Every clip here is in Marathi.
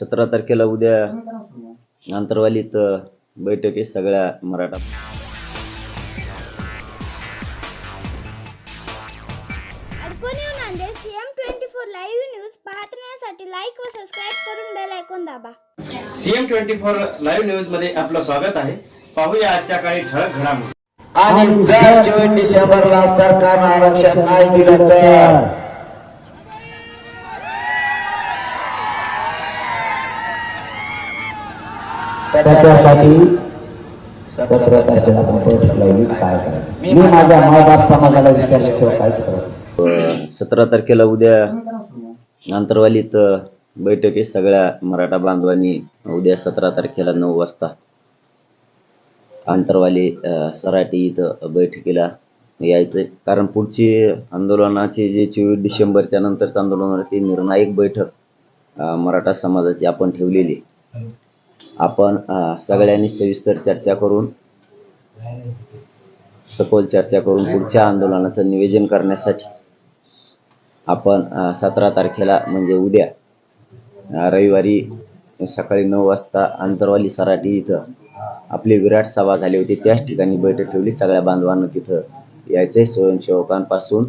सतरा तारखेला उद्या आंतरवालीत बैठक आहे सगळ्या मराठा. अडकून येऊ Nanded CM twenty four live news पाहण्यासाठी लाईक व सबस्क्राईब करून बेल ऐकून दाबा. सीएम ट्वेंटी फोर लाईव्ह न्यूजमध्ये आपलं स्वागत आहे. पाहूया आजच्या काही ठळक घडामोडी. आणि जर चोवीस डिसेंबरला सरकारनं आरक्षण नाही दिलं तर? त्याच्यासाठी मी माझ्या मायबाप समाजाला विचारल्याशिवाय काहीच करत नाही. सतरा तारखेला उद्या आंतरवालीत बैठक आहे सगळ्या मराठा बांधवांनी उद्या सतरा तारखेला नऊ वाजता आंतरवाली सराटी इथं बैठकीला यायचंय कारण पुढची आंदोलनाची जे चोवीस डिसेंबरच्या नंतरचं आंदोलन होणार ती निर्णायक बैठक मराठा समाजाची आपण ठेवलेली. आपण सगळ्यांनी सविस्तर चर्चा करून सखोल चर्चा करून पुढच्या आंदोलनाचं नियोजन करण्यासाठी आपण सतरा तारखेला म्हणजे उद्या रविवारी सकाळी नऊ वाजता आंतरवाली सराटी इथं आपली विराट सभा झाली होती. त्याच ठिकाणी बैठक ठेवली. सगळ्या बांधवांना तिथं यायचंय. स्वयंसेवकांपासून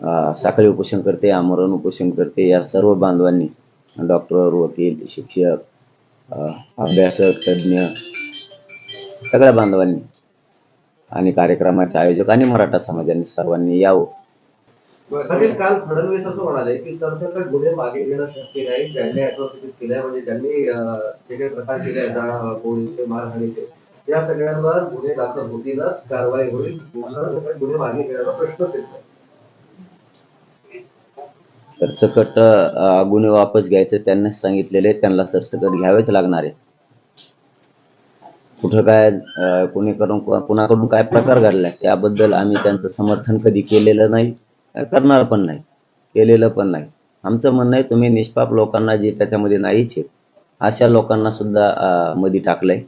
अ, साखळी उपोषण करते आमरण उपोषण करते. या सर्व बांधवांनी डॉक्टर वकील शिक्षक अभ्यासक तज्ज्ञ सगळ्या बांधवांनी आणि कार्यक्रमाचे आयोजक आणि मराठा समाजाने सर्वांनी यावं. काल फडणवीस असं म्हणाले की सरसकट गुन्हे मागे घेणं शक्य नाही. ज्यांनी अॅट्रॉसिटीज केल्या म्हणजे ज्यांनी जे काही प्रकार केले आहेत, मारहाणीचे या सगळ्यांवर गुन्हे दाखल होतीलच कारवाई होईल. सरसकट गुन्हे मागे घेण्याचा प्रश्नच येत नाही. सरसकट गुन्हे वापस घ्यायचे त्यांनाच सांगितलेले त्यांना सरसकट घ्यावेच लागणार आहे कुठं काय अ, कोणीकडून कुणाकडून काय प्रकार घडलाय त्याबद्दल आम्ही त्यांचं समर्थन कधी केलेलं नाही करणार पण नाही केलेलं पण नाही. आमचं म्हणणं आहे तुम्ही निष्पाप लोकांना जे त्याच्यामध्ये नाहीच आहेत अशा लोकांना सुद्धा मध्ये टाकलंय.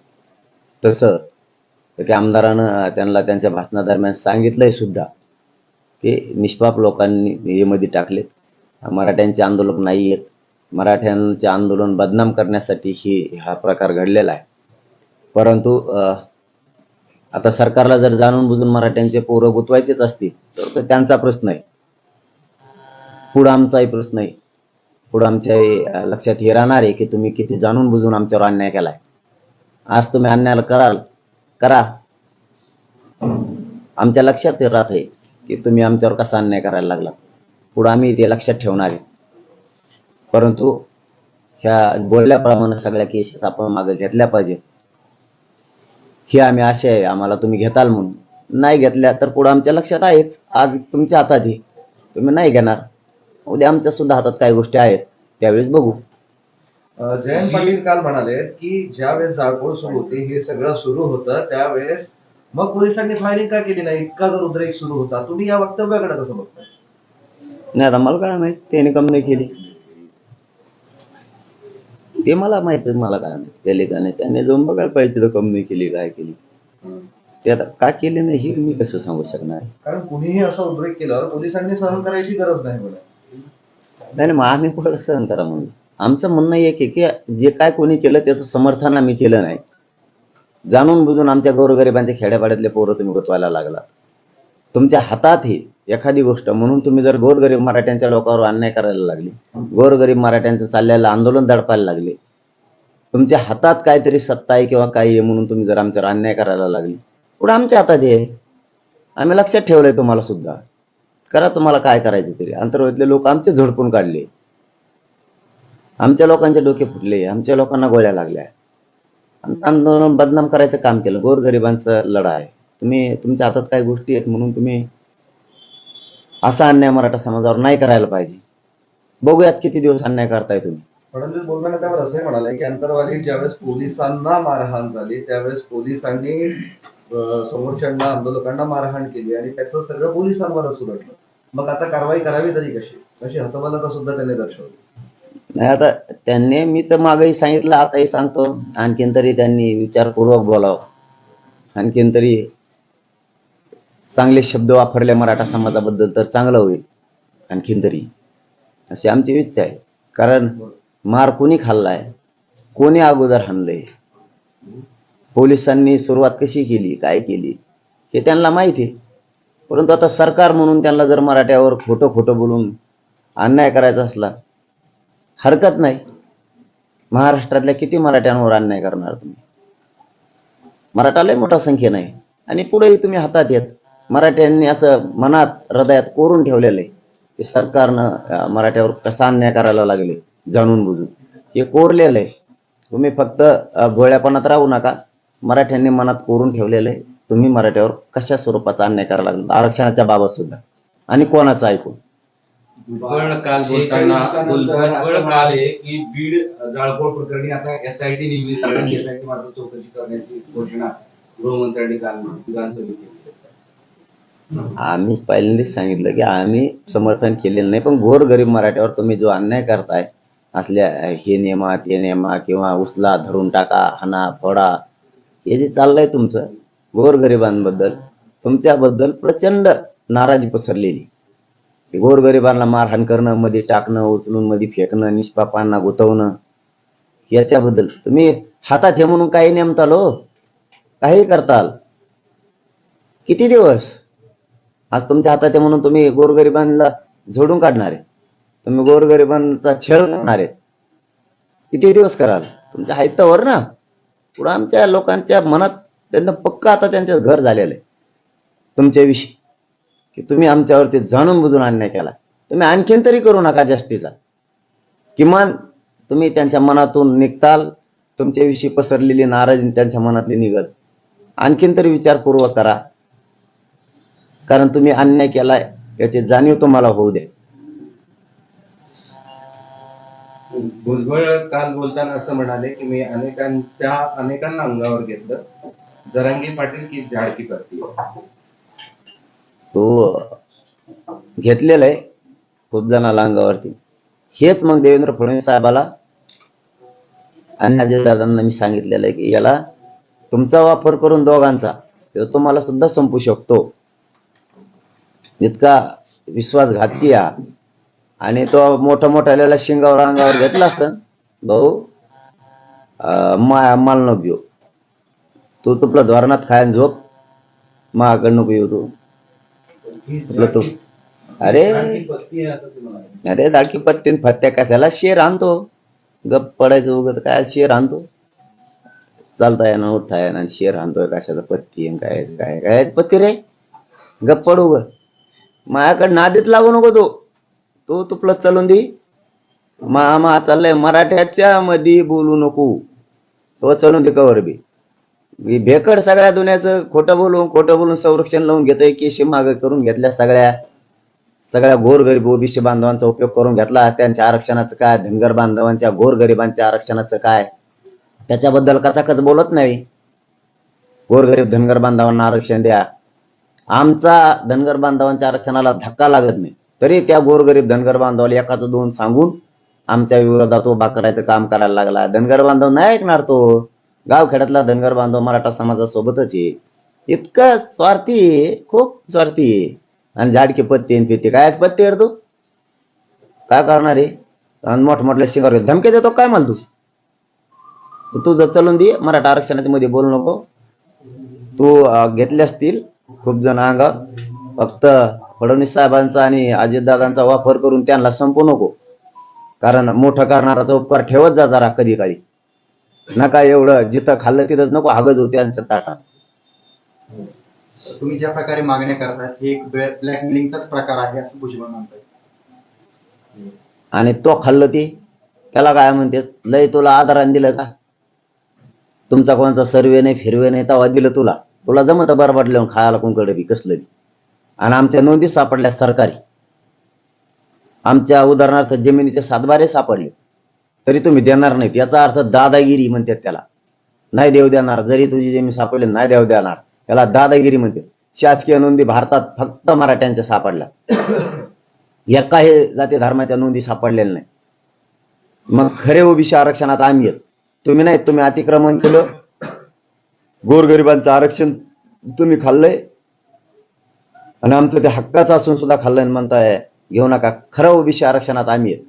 तसं की आमदारानं त्यांना त्यांच्या भाषणादरम्यान सांगितलंय सुद्धा की निष्पाप लोकांनी हे मध्ये टाकलेत. मराठ्यांचे आंदोलक नाही आहेत. मराठ्यांचे आंदोलन बदनाम करण्यासाठी ही हा प्रकार घडलेला आहे. परंतु आता सरकारला जर जाणून बुजून मराठ्यांचे पोरं गुतवायचेच असतील तर त्यांचा प्रश्न आहे. पुढं आमचाही प्रश्न आहे. पुढं आमच्या लक्षात हे राहणार आहे की तुम्ही किती जाणून बुजून आमच्यावर अन्याय केलाय. आज तुम्ही अन्यायाला कराल करा. आमच्या लक्षात राहत आहे की तुम्ही आमच्यावर कसा अन्याय करायला लागला पुढं आम्ही ते लक्षात ठेवणार आहे. परंतु ह्या बोलल्याप्रमाणे सगळ्या केसेस आपण मागे घेतल्या पाहिजेत. ही आम्ही आशा आहे आम्हाला तुम्ही घेताल म्हणून. नाही घेतल्या तर पुढं आमच्या लक्षात आहेच. आज तुमच्या हातात आहे. तुम्ही नाही घेणार. उद्या आमच्या सुद्धा हातात काही गोष्टी आहेत. त्यावेळेस बघू. जयंत पाटील काल म्हणाले की ज्यावेळेस जाळपोळ सुरू होती हे सगळं सुरू होतं त्यावेळेस मग पोलिसांनी फायरिंग का केली नाही? इतका जर उद्रेक सुरू होता. तुम्ही या वक्तव्याकडे कसं बघताय? नाही आता मला काय माहीत त्याने कम नाही केली. ते मला माहीत मला काय माहीत केले का नाही. त्याने जाऊन बघायला पाहिजे तिथं कम नाही केली काय केली. ते आता का केले नाही हे मी कसं सांगू शकणार? कारण कुणीही असा उद्रेक केल्यावर पोलिसांनी सहन करायची गरज नाही नाही नाही, मग आम्ही कुठं सहन करा म्हणून? आमचं म्हणणं एक आहे की जे काय कोणी केलं त्याचं समर्थन आम्ही केलं नाही. जाणून बुजून आमच्या गोरगरिबांच्या खेड्यापाड्यातले पोरं तुम्ही गुतवायला लागला तुमच्या हातात ही. एखादी गोष्ट. म्हणून तुम्ही जर गोरगरीब मराठ्यांच्या लोकांवर अन्याय करायला लागले गोरगरीब मराठ्यांचं चाललेलं आंदोलन दडपायला लागले तुमच्या हातात काहीतरी सत्ता आहे किंवा काही आहे म्हणून तुम्ही जर आमच्यावर अन्याय करायला लागली पुढे आमच्या हातात आहे. आम्ही लक्षात ठेवलंय तुम्हाला सुद्धा. करा तुम्हाला काय करायचं तरी. अंतर्वातले लोक आमचे झोडपून काढले. आमच्या लोकांचे डोके फुटले आमच्या लोकांना गोळ्या लागल्या. आमचं आंदोलन बदनाम करायचं काम केलं. गोरगरिबांचा लढा आहे. तुम्ही तुमच्या हातात काही गोष्टी आहेत म्हणून तुम्ही असा अन्याय मराठा समाजावर नाही करायला पाहिजे. बघूयात किती दिवस अन्याय करताय तुम्ही. फडणवीस बोलताना त्यावर असे म्हणाले की अंतरवाली ज्यावेळेस पोलिसांना मारहाण झाली त्यावेळेस पोलिसांनी समोरच्यांना आंदोलकांना मारहाण केली आणि त्याचं सगळं पोलिसांवरच उलटलं. मग आता कारवाई करावी तरी कशी? अशी हतबलता सुद्धा त्यांनी दर्शवली. नाही आता त्यांनी मी तर मागही सांगितलं आताही सांगतो. आणखीन तरी त्यांनी विचारपूर्वक बोलावं. आणखीन तरी चांगले शब्द वापरले मराठा समाजाबद्दल तर चांगलं होईल आणखीन तरी. अशी आमची इच्छा आहे. कारण मार कोणी खाल्लाय? कोणी अगोदर हाणलंय? पोलिसांनी सुरुवात कशी केली? काय केली? हे त्यांना माहिती आहे. परंतु आता सरकार म्हणून त्यांना जर मराठ्यावर खोटं खोटं बोलून अन्याय करायचा असला हरकत नाही. महाराष्ट्रातल्या किती मराठ्यांवर अन्याय करणार तुम्ही? मराठा लय मोठा संख्येनं आहे. आणि पुढेही तुम्ही हातात येत. मराठ्यांनी असं मनात हृदयात कोरून ठेवलेलं आहे की सरकारनं मराठ्यावर कसा अन्याय करायला लागले जाणून बुजून. हे कोरलेलं आहे. तुम्ही फक्त भोळ्यापणात राहू नका. मराठ्यांनी मनात कोरून ठेवलेलं आहे. तुम्ही मराठ्यावर कशा स्वरूपाचा अन्याय करायला लागला? आरक्षणाच्या बाबत सुद्धा. आणि कोणाचं ऐकून? भुजबळ काल बोलताना भुजबळ काल आहे की बीड जाळपोळ प्रकरणी आता एसआयटी नेमली जाणार एसआयटी मार्फत चौकशी करण्याची घोषणा गृहमंत्र्यांनी काल विधानसभेत केली आम्हीच पहिल्यांदाच सांगितलं की आम्ही समर्थन केलेलं नाही पण गोरगरीब मराठ्यावर तुम्ही जो अन्याय करताय असल्या हे नेमा ते नेमा किंवा उचला धरून टाका हाना फोडा हे जे चाललंय तुमचं गोरगरिबांबद्दल तुमच्याबद्दल प्रचंड नाराजी पसरलेली. गोरगरिबांना मारहाण करणं मध्ये टाकणं उचलून मध्ये फेकणं निष्पापांना गुतवणं याच्याबद्दल तुम्ही हातात हे म्हणून काही नेमताल हो? काही करताल? किती दिवस? आज तुमच्या हातात आहे म्हणून तुम्ही गोरगरिबांना झोडून काढणार आहे. तुम्ही गोरगरिबांचा छेळ करणार आहे किती दिवस कराल? तुमच्या हायतावर ना. पुढं आमच्या लोकांच्या मनात त्यांना पक्क आता त्यांचं घर झालेलं आहे. तुमच्याविषयी की तुम्ही आमच्यावरती जाणून बुजून अन्याय केला. तुम्ही आणखीन तरी करू नका जास्तीचा. किमान तुम्ही त्यांच्या मनातून निघताल तुमच्याविषयी पसरलेली नाराजी त्यांच्या मनातली निघल. आणखीन तरी विचारपूर्वक करा. कारण तुम्ही अन्याय केलाय याची जाणीव तुम्हाला होऊ दे. भुजबळ काल बोलताना असं म्हणाले की मी अनेकांच्या अनेकांना अंगावर घेतलं. जरांगी पाटील की झाडकी करते तो घेतलेला आहे खूप जणांना अंगावरती. हेच मग देवेंद्र फडणवीस साहेबाला आणि दादांना मी सांगितलेलं आहे की याला तुमचा वापर करून दोघांचा तो तुम्हाला सुद्धा संपू शकतो. इतका विश्वासघाती हा आणि तो मोठा मोठ्याला शिंगावर अंगावर घेतला असत. भाऊ अं, माल नको घेऊ. तू तुपला धोरणात खायन झोप. माझ्याकडे नको येऊ तू. तुला तू अरे अरे दाडकी पत्तीन फत्त्या कशाला शेर आणतो? गप पडायचं उगत काय शेर आणतो? चालता येणार उठता येणार शेर आणतोय कशाचा पत्ती काय काय काय पत्ती रे? गप पडू ग. माझ्याकडे नादीत लागू नको तो. तो तुपलत चालून दे. मामा चाललंय मराठ्याच्या मध्ये बोलू नको. तो चालून दे कवर बी. मी भेकड सगळ्या दुनियाचं खोटं बोलून खोटं बोलून संरक्षण लावून घेतोय केशी माग करून घेतल्या सगळ्या. सगळ्या गोरगरीब ओबीसी बांधवांचा उपयोग करून घेतला. त्यांच्या आरक्षणाचं काय? धनगर बांधवांच्या गोरगरिबांच्या आरक्षणाचं काय? त्याच्याबद्दल कचाकच बोलत नाही. गोरगरीब धनगर बांधवांना आरक्षण द्या. आमचा धनगर बांधवांच्या आरक्षणाला धक्का लागत नाही. तरी त्या गोरगरीब धनगर बांधवाला एकाचं दोन सांगून आमच्या विरोधात उभा करायचं काम करायला लागला. धनगर बांधव नाही ऐकणार तो. गावखेड्यातला धनगर बांधव मराठा समाजासोबतच आहे. इतकं स्वार्थी आहे खूप स्वार्थी आहे. आणि झाडके पत्ते आणि पित्ते काय पत्ते आहे काय करणार आहे? आणि मोठमोठल्या शिंगार धमके देतो काय मला तू? तुझं चलून दे मराठा आरक्षणाच्या मध्ये बोलू नको. तू घेतले असतील खूप जण अंगा फक्त फडणवीस साहेबांचा आणि अजितदादांचा वापर करून त्यांना संपू नको. कारण मोठं करणाराचा उपकार ठेवत जा जरा कधी कधी नका एवढं जिथं खाल्लं तिथंच नको हागज होते त्यांचं ताटा तुम्ही ज्या प्रकारे मागण्या करताय हे एक ब्लॅकमेलिंगचाच प्रकार आहे असं भुजबळ म्हणतात आणि तो खाल्लं ती त्याला काय म्हणते लय तुला आधाराने दिलं का? तुमचा कोणता सर्वे नाही फिरवे नाही तेव्हा दिलं तुला. तुला जमत बरं वाटलं खायला कोणकडे बी कसलं बी? आणि आमच्या नोंदी सापडल्या सरकारी. आमच्या उदाहरणार्थ जमिनीचे सातबारे सापडले. तरी तुम्ही देणार नाहीत. याचा अर्थ दादागिरी म्हणतात त्याला. नाही देव देणार. जरी तुझी जमीन सापडली नाही देव देणार. त्याला दादागिरी म्हणते शासकीय नोंदी भारतात फक्त मराठ्यांच्या सापडल्या. एका हे जाती धर्माच्या नोंदी सापडलेल्या नाही मग खरे ओबीसी आरक्षणात आम्ही आहेत. तुम्ही नाही तुम्ही अतिक्रमण केलं. गोरगरिबांचं आरक्षण तुम्ही खाल्लंय? आणि आमचं ते हक्काचं असून सुद्धा खाल्लंय म्हणताय घेऊ नका खरं ओबीसी आरक्षणात आम्ही आहेत.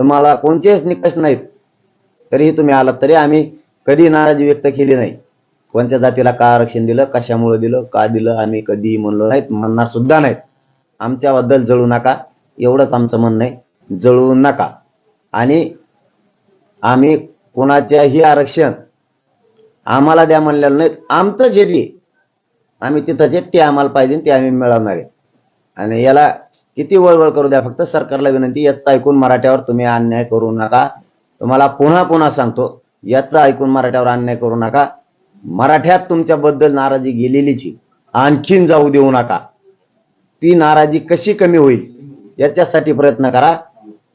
तुम्हाला कोणतेच निकष नाहीत. तरीही तुम्ही आलात तरी आम्ही कधी नाराजी व्यक्त केली नाही. कोणत्या जातीला का आरक्षण दिलं कशामुळे दिलं का दिलं आम्ही कधीही म्हणलो नाहीत म्हणणार सुद्धा नाहीत. आमच्याबद्दल जळू नका एवढंच आमचं म्हणणं आहे. जळू नका. आणि आम्ही कोणाच्याही आरक्षण आम्हाला द्या म्हणलेलं नाही आमचं जे दे आम्ही तिथं जे ते आम्हाला पाहिजे ते आम्ही मिळवणार आहे. आणि याला किती वळवळ करू द्या फक्त सरकारला विनंती याचं ऐकून मराठ्यावर तुम्ही अन्याय करू नका. तुम्हाला पुन्हा पुन्हा सांगतो याचं ऐकून मराठ्यावर अन्याय करू नका. मराठ्यात तुमच्याबद्दल नाराजी गेलेलीची आणखीन जाऊ देऊ नका. ती नाराजी कशी कमी होईल याच्यासाठी प्रयत्न करा.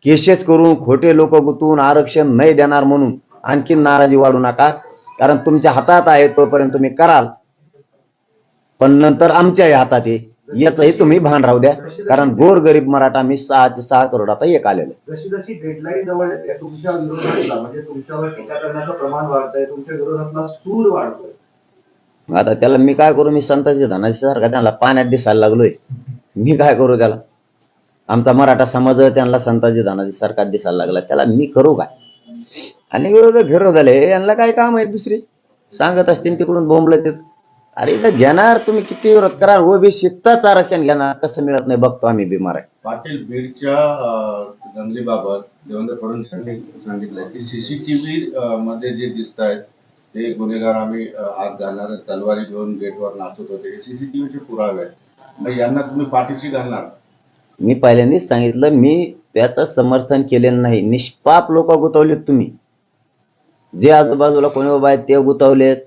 केसेस करून खोटे लोक गुतवून आरक्षण नाही देणार म्हणून आणखीन नाराजी वाढू नका. कारण तुमच्या हातात आहे तोपर्यंत तुम्ही कराल. पण नंतर आमच्याही हातात आहे. याचंही तुम्ही भान राहू द्या. कारण गोर गरीब मराठा मी सहाचे सहा करोड आता एक आलेलं जशी जशी डेडलाईन जवळ येते तुमच्या विरोधातला म्हणजे तुमच्यावर टीका करण्याचं प्रमाण वाढतंय तुमच्या विरोधातला सूर वाढतोय. आता त्याला मी काय करू? मी संताजी धनाजी सारखा त्यांना पाण्यात दिसायला लागलोय. मी काय करू त्याला? आमचा मराठा समाज त्यांना संताजी धनाजी सारखा दिसायला लागला. त्याला मी करू काय? आणि विरोध विरोध झाले यांना काय काम आहे दुसरी? सांगत असतील तिकडून बोंबलं ते अरे इथं घेणार तुम्ही किती विरोध करा. ओबीसीतच आरक्षण घेणार. कसं मिळत नाही? बघतो आम्ही बिमार आहे. पाटील बीडच्या अं, दंगलीबाबत देवेंद्र फडणवीस यांनी सांगितलंय की सीसीटीव्ही मध्ये जे दिसत आहेत ते गुन्हेगार आम्ही आत घालणार. तलवारी घेऊन गेटवर नाचत होते. हे सीसीटीव्हीचे पुरावे आहेत. मग यांना तुम्ही पाठीशी घालणार. मी पहिल्यांदाच सांगितलं मी त्याचं समर्थन केलेलं नाही. निष्पाप लोक गुतवलेत तुम्ही. जे आजूबाजूला कोणी उभा आहेत ते गुतवलेत.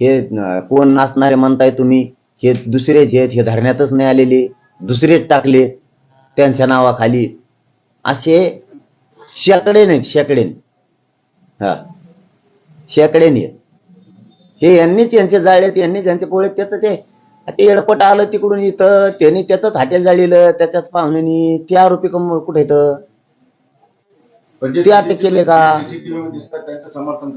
हे कोण नाचणारे म्हणताय तुम्ही हे दुसरेच आहेत हे धरण्यातच नाही आलेले दुसरेच टाकले त्यांच्या नावाखाली. असे शेकडे नाहीत शेकडे. हा. शेकडे नाहीत. हे यांनीच यांचे जाळलेत यांनीच यांचे पोळे त्याचं ते ते एडपट आलं तिकडून इथं त्यांनी त्याच हाटेल जाळलेलं त्याच्याच पाहुण्यानी ते आरोपी कम कुठे येतं? ते अटक केले का? समर्थन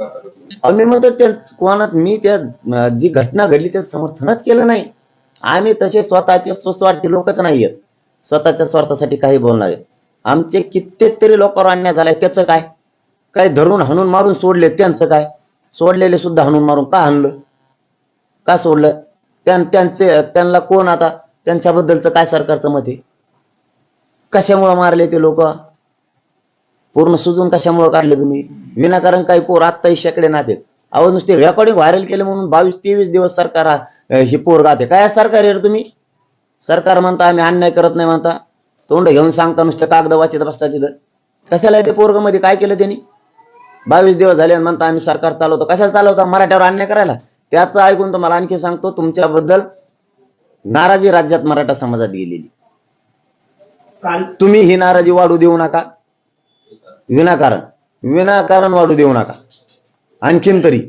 मी म्हणतो त्या कोणात मी त्या जी घटना घडली त्याचं समर्थनच केलं नाही. आम्ही तसे स्वतःचे सुस्वार्थी लोकच नाहीयेत. स्वतःच्या स्वार्थासाठी काही बोलणारे आमचे कित्येक तरी लोकांवर अन्याय झालाय त्याचं काय? काय धरून हाणून मारून सोडले त्यांचं काय? सोडलेले सुद्धा हाणून मारून का हाणलं? का सोडलं? त्यां त्यांचे त्यांना कोण आता? त्यांच्याबद्दलचं काय सरकारचं मत आहे? कशामुळे मारले ते लोक? पूर्ण सुजून कशामुळे काढले तुम्ही? विनाकारण काही पोर आत्ताही शेकडे नातेत अहो नुसते रेकॉर्डिंग व्हायरल केले म्हणून बावीस तेवीस दिवस सरकार ही पोर गाते काय सरकार रे तुम्ही? सरकार म्हणता आम्ही अन्याय करत नाही म्हणता. तोंड घेऊन सांगता नुसतं कागद वाचत बसता तिथं. कशाला ते पोरगमध्ये काय केलं त्यांनी? बावीस दिवस झाले म्हणता आम्ही सरकार चालवतो. कशाला चालवता? मराठ्यावर अन्याय करायला? त्याचं ऐकून तुम्हाला आणखी सांगतो तुमच्याबद्दल नाराजी राज्यात मराठा समाजात गेलेली. तुम्ही ही नाराजी वाढू देऊ नका. विनाकारण. विनाकारण वाढू देऊ नका. आणखीन तरी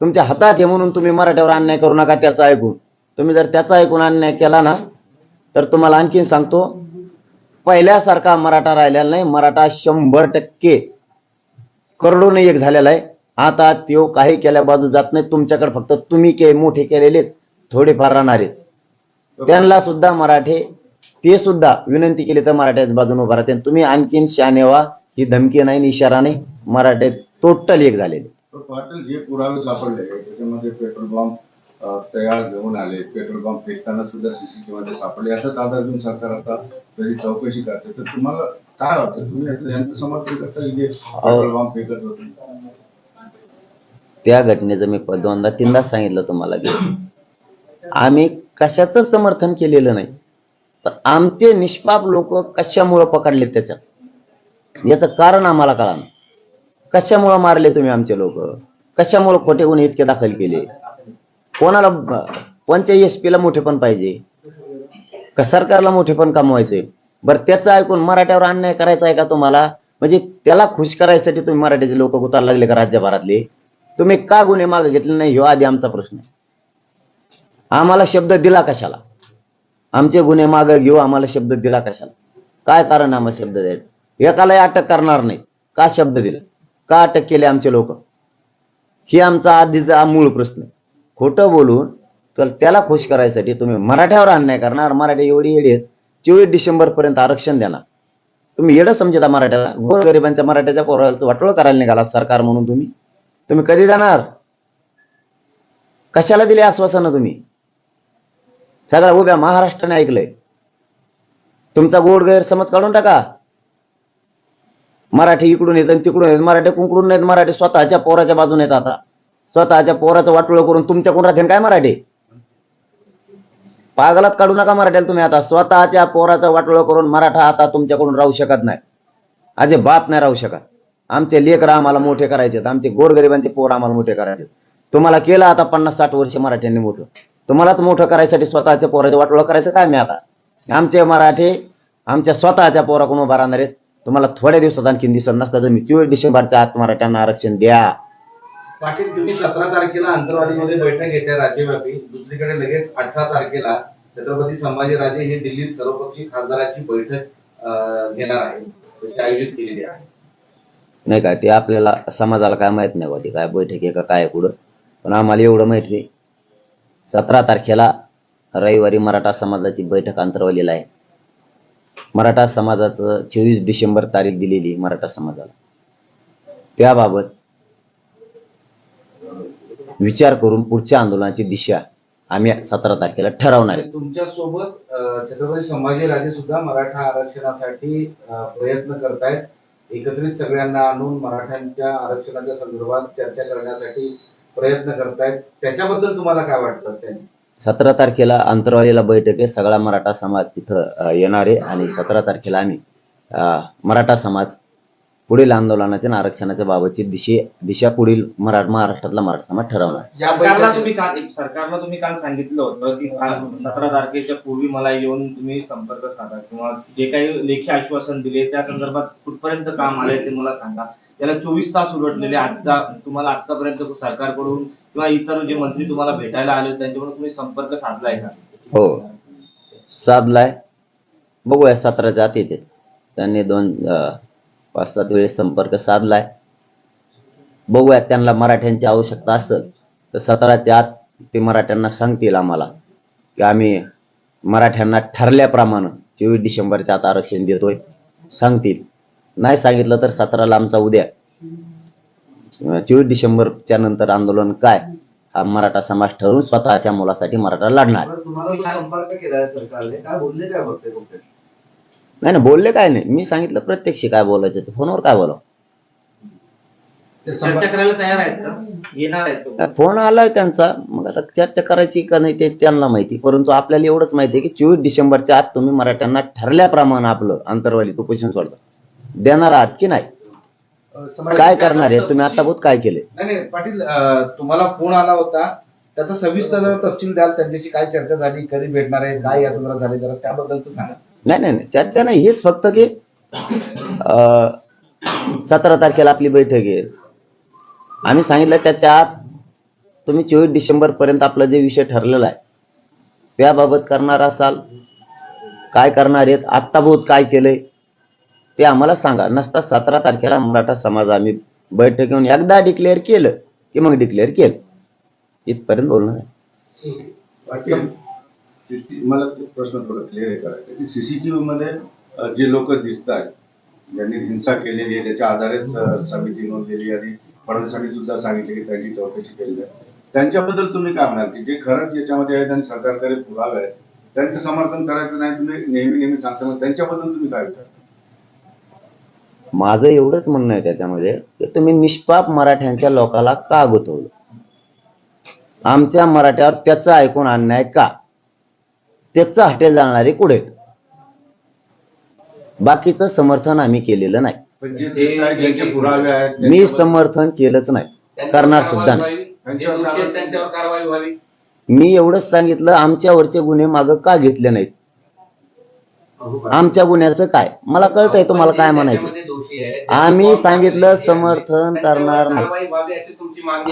तुमच्या हातात आहे म्हणून तुम्ही मराठ्यावर अन्याय करू नका त्याचा ऐकून. तुम्ही जर त्याचा ऐकून अन्याय केला ना तर तुम्हाला आणखीन सांगतो पहिल्यासारखा मराठा राहिलेला नाही मराठा शंभर टक्के करडून एक झालेला आहे. आता तो काही केल्या बाजू जात नाही तुमच्याकडे फक्त तुम्ही के मोठे केलेले थोडेफार राहणार आहेत. त्यांना सुद्धा मराठे ते सुद्धा विनंती केली तर मराठ्याच्या बाजूने उभा राहते तुम्ही आणखीन शानेवा ही धमकी नाही आणि इशारा नाही. मराठे टोटल एक झालेले. तर पाटील जे पुरावे सापडले त्याच्यामध्ये पेट्रोल पंप अं, तयार घेऊन आले. पेट्रोल पंप फेकताना सुद्धा सीसीटीव्ही मध्ये सापडले. याचाच आधार घेऊन सरकार आता त्याची चौकशी करते. तर तुम्हाला काय वाटतं? तुम्ही याचं- समर्थन करता की पेट्रोल पंप फेकत होते? त्या घटनेचं मी दोनदा तीनदा सांगितलं तुम्हाला की आम्ही कशाचं समर्थन केलेलं नाही. तर आमचे निष्पाप लोक कशामुळं पकडले त्याच्यात? याचं कारण आम्हाला कळा कशामुळं मारले तुम्ही आमचे लोक? कशामुळं खोटे गुन्हे इतके दाखल केले? कोणाला कोणत्या एस ला मोठे पण पाहिजे? का सरकारला मोठे पण कमवायचे? बरं त्याचं ऐकून मराठ्यावर अन्याय करायचा आहे का तुम्हाला? म्हणजे त्याला खुश करायसाठी तुम्ही मराठीचे लोक उतार लागले का राज्यभरातले? तुम्ही का गुन्हे मागे घेतले नाही? ह्यो आधी आमचा प्रश्न आहे. आम्हाला शब्द दिला कशाला? आमचे गुन्हे मागे घेऊ आम्हाला शब्द दिला कशाला? काय कारण आम्हाला शब्द द्यायचा? एकालाही अटक करणार नाही. का शब्द दिला? का अटक केले आमचे लोक? ही आमचा आधीचा मूळ प्रश्न खोटं बोलून तर त्याला खुश करायसाठी तुम्ही मराठ्यावर अन्याय करणार. मराठी एवढी येडी आहेत. चोवीस डिसेंबर पर्यंत आरक्षण देणार. तुम्ही येडं समजता मराठ्याला. गोरगरिबांच्या मराठ्याच्या पोराचं वाटोळ करायला निघाला सरकार म्हणून तुम्ही. तुम्ही कधी जाणार? कशाला दिले आश्वासनं तुम्ही? सगळ्या उभ्या महाराष्ट्राने ऐकलंय. तुमचा गोड गैरसमज काढून टाका. मराठी इकडून येत आणि तिकडून येत. मराठी कुंकडून नाहीत मराठी स्वतःच्या पोराच्या बाजूने येत आता. स्वतःच्या पोराचं वाटोळं करून तुमच्या कोण राहते काय मराठी? पागलात काढू नका मराठ्याला तुम्ही आता. स्वतःच्या पोराचं वाटोळं करून मराठा आता तुमच्याकडून राहू शकत नाही. अजिबात नाही राहू शकत. आमचे लेकर आम्हाला मोठे करायचे आमचे गोरगरिबांचे पोर आम्हाला मोठे करायचे तुम्हाला केलं आता पन्नास साठ वर्ष मराठ्यांनी मोठं. तुम्हालाच मोठं करायसाठी स्वतःच्या पोराचं वाटोळं करायचं काय मी आता? आमचे मराठी आमच्या स्वतःच्या पोराकडून उभा राहणार आहेत. तुम्हाला थोड्या दिवसात आणखीन दिसत नसतं. तुम्ही चोवीस डिसेंबरच्या आत मराठ्यांना आरक्षण द्या. पाटील तुम्ही सतरा तारखेला अंतरवालीमध्ये बैठक घेते राज्यव्यापी. दुसरीकडे लगेच अठरा तारखेला छत्रपती संभाजीराजे हे दिल्लीत सर्वपक्षीय खासदाराची बैठक घेणार आहे. तशी आयोजित केलेली आहे. नाही काय ते आपल्याला समाजाला काय माहीत नाही होती काय बैठक आहे का काय कुठं. पण आम्हाला एवढं माहिती आहे सतरा तारखेला रविवारी मराठा समाजाची बैठक अंतरवलेला आहे. मराठा समाजाचं चोवीस डिसेंबर तारीख दिलेली मराठा समाजाला. त्याबाबत विचार करून पुढच्या आंदोलनाची दिशा आम्ही सतरा तारखेला ठरवणार आहे. तुमच्यासोबत छत्रपती संभाजीराजे सुद्धा मराठा आरक्षणासाठी प्रयत्न करतायत. एकत्रित सगळ्यांना आणून मराठ्यांच्या आरक्षणाच्या संदर्भात चर्चा करण्यासाठी प्रयत्न करतायत. त्याच्याबद्दल तुम्हाला काय वाटतं त्यांनी? सतरा तारखेला अंतरवालीला बैठक आहे. सगळा मराठा समाज तिथं येणार आहे. आणि सतरा तारखेला आम्ही मराठा समाज पुढील आंदोलनाच्या आणि आरक्षणाच्या बाबतची दिशे दिशा पुढील मरा महाराष्ट्रातला मराठा समाज ठरवणार. तुम्ही काल सरकारला तुम्ही काल सांगितलं होतं की काल सतरा तारखेच्या पूर्वी मला येऊन तुम्ही संपर्क साधा किंवा जे काही लेखी आश्वासन दिले त्या संदर्भात कुठपर्यंत काम आलंय ते मला सांगा. त्याला चोवीस तास उलटलेले आता तुम्हाला आतापर्यंत सरकारकडून किंवा इतर जे मंत्री तुम्हाला भेटायला आले त्यांच्याकडून तुम्ही संपर्क साधलाय का? हो. साधलाय. बघूया सतराच्या आत ते त्यांनी दोन पाच सात वेळेस संपर्क साधलाय. बघूया त्यांना मराठ्यांची आवश्यकता असेल तर सतराच्या आत ते मराठ्यांना सांगतील आम्हाला की आम्ही मराठ्यांना ठरल्याप्रमाणे चोवीस डिसेंबरच्या आत आरक्षण देतोय सांगतील. नाही सांगितलं तर सतराला आमचा उद्या. चोवीस डिसेंबरच्या नंतर आंदोलन काय? हा मराठा समाज ठरवून स्वतःच्या मुलासाठी मराठा लढणार. नाही ना बोलले काय नाही. मी सांगितलं प्रत्यक्षी काय बोलायचं ते. फोनवर काय बोलावं? चर्चा करायला तयार आहेत का? येणार आहेत का? फोन आलाय त्यांचा. मग आता चर्चा करायची का नाही ते त्यांना माहिती. परंतु आपल्याला एवढंच माहिती आहे की चोवीस डिसेंबरच्या आत तुम्ही मराठ्यांना ठरल्याप्रमाणे आपलं अंतरवाली उपोषण सोडता. देणार आहात की नाही? काय करणार आहे? तुम्ही आता बहुत काय केले नाही नाही पाटील अं, तुम्हाला फोन आला होता. त्याचा सविस्तर जरा तपशील द्याल त्यांच्याशी काय चर्चा झाली कधी भेटणार आहे काय या संदर्भात झाले जरा त्याबद्दलच सांगा. नाही नाही नाही चर्चा नाही हेच फक्त की सतरा तारखेला आपली बैठक आहे. आम्ही सांगितलं त्याच्या आत तुम्ही चोवीस डिसेंबर पर्यंत आपला जे विषय ठरलेला आहे त्याबाबत करणार असाल. काय करणार आहेत? आत्ता बहुत काय केलंय? ते आम्हाला सांगा. नसता सतरा तारखेला मराठा समाज आम्ही बैठक घेऊन एकदा डिक्लेअर केलं की मग डिक्लेअर केलं. इथपर्यंत बोलणं आहे मला प्रश्न थोडा क्लिअर करायचा की सीसीटीव्ही मध्ये जे लोक दिसतात ज्यांनी हिंसा केलेली आहे त्याच्या आधारेच समिती नोंदलेली आणि फडणवीसांनी सुद्धा सांगितले की त्यांची चौकशी केली आहे. त्यांच्याबद्दल तुम्ही काय म्हणाल? की जे खरंच याच्यामध्ये आहेत आणि सरकारकडे पुरावे आहेत त्यांचं समर्थन करायचं नाही तुम्ही नेहमी नेहमी सांगता मग त्यांच्याबद्दल तुम्ही काय विचार? माझं एवढंच म्हणणं आहे त्याच्यामध्ये की तुम्ही निष्पाप मराठ्यांच्या लोकाला का गुतवलं? आमच्या मराठ्यावर त्याचं ऐकून अन्याय का? त्याचं हटेल जाणारे कुठे बाकीचं समर्थन आम्ही केलेलं नाही. पण जे दिसत आहेत, ज्यांचे पुरावे आहेत मी समर्थन केलंच नाही. करणार सुद्धा नाही. मी एवढंच सांगितलं आमच्यावरचे गुन्हे मागं का घेतले नाहीत? आमच्या गुन्ह्याचं काय? मला कळतंय तुम्हाला काय म्हणायचं. दोषी. आम्ही सांगितलं समर्थन करणार नाही.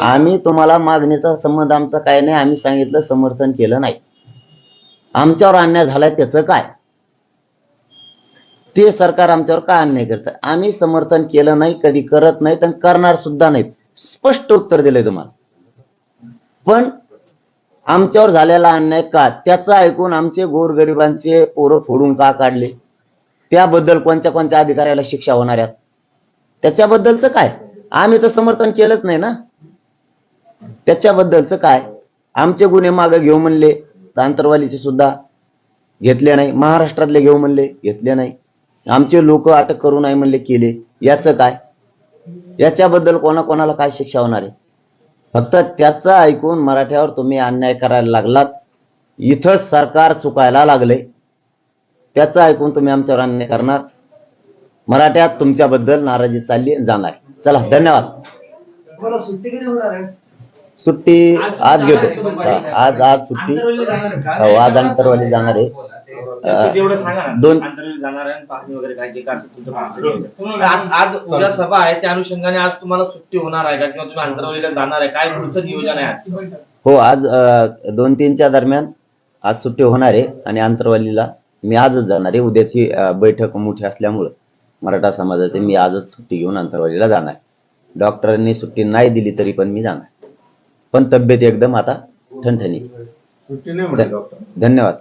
आम्ही तुम्हाला मागणीचा संबंध आमचा काय नाही आम्ही सांगितलं समर्थन केलं नाही. आमच्यावर अन्याय झालाय त्याचं काय? ते सरकार आमच्यावर काय अन्याय करतं? आम्ही समर्थन केलं नाही कधी करत नाही तर करणार सुद्धा नाहीत. स्पष्ट उत्तर दिलंय तुम्हाला. पण आमच्यावर झालेला अन्याय का? त्याचं ऐकून आमचे गोरगरिबांचे पोरं फोडून का काढले? त्याबद्दल कोणत्या कोणत्या अधिकाऱ्याला शिक्षा होणार आहेत? त्याच्याबद्दलचं काय? आम्ही तर समर्थन केलंच नाही ना. त्याच्याबद्दलचं काय? आमचे गुन्हे मागे घेऊ म्हणले आंतरवालीचे सुद्धा घेतले नाही. महाराष्ट्रातले घेऊ म्हणले घेतले नाही. आमचे लोक अटक करू नाही म्हणले केले. याचं काय? याच्याबद्दल कोणाकोणाला काय शिक्षा होणार आहे? फक्त त्याचं ऐकून मराठ्यावर तुम्ही अन्याय करायला लागलात. इथं सरकार चुकायला लागले त्याचं ऐकून तुम्ही आमच्यावर अन्याय करणार. मराठ्यात तुमच्याबद्दल नाराजी चालली जाणार. चला धन्यवाद. सुट्टी कधी होणार आहे? सुट्टी आज घेतो. आज आज सुट्टी. हो, आज अंतरवाली जाणार आहे. दोन-. आज आज उद्या सभा आहे त्या अनुषंगाने आज तुम्हाला सुट्टी होणार आहे का? किंवा तुम्ही आंतरवलीला जाणार आहे? काय पुढचं नियोजन आहे? हो आज दोन तीनच्या दरम्यान आज सुट्टी होणार आहे आणि आंतरवालीला मी आजच जाणार आहे. उद्याची बैठक मोठी असल्यामुळं मराठा समाजाचे मी आजच सुट्टी घेऊन आंतरवालीला जाणार. डॉक्टरांनी सुट्टी नाही दिली तरी पण मी जाणार. पण तब्येत एकदम आता ठणठणी धन्यवाद.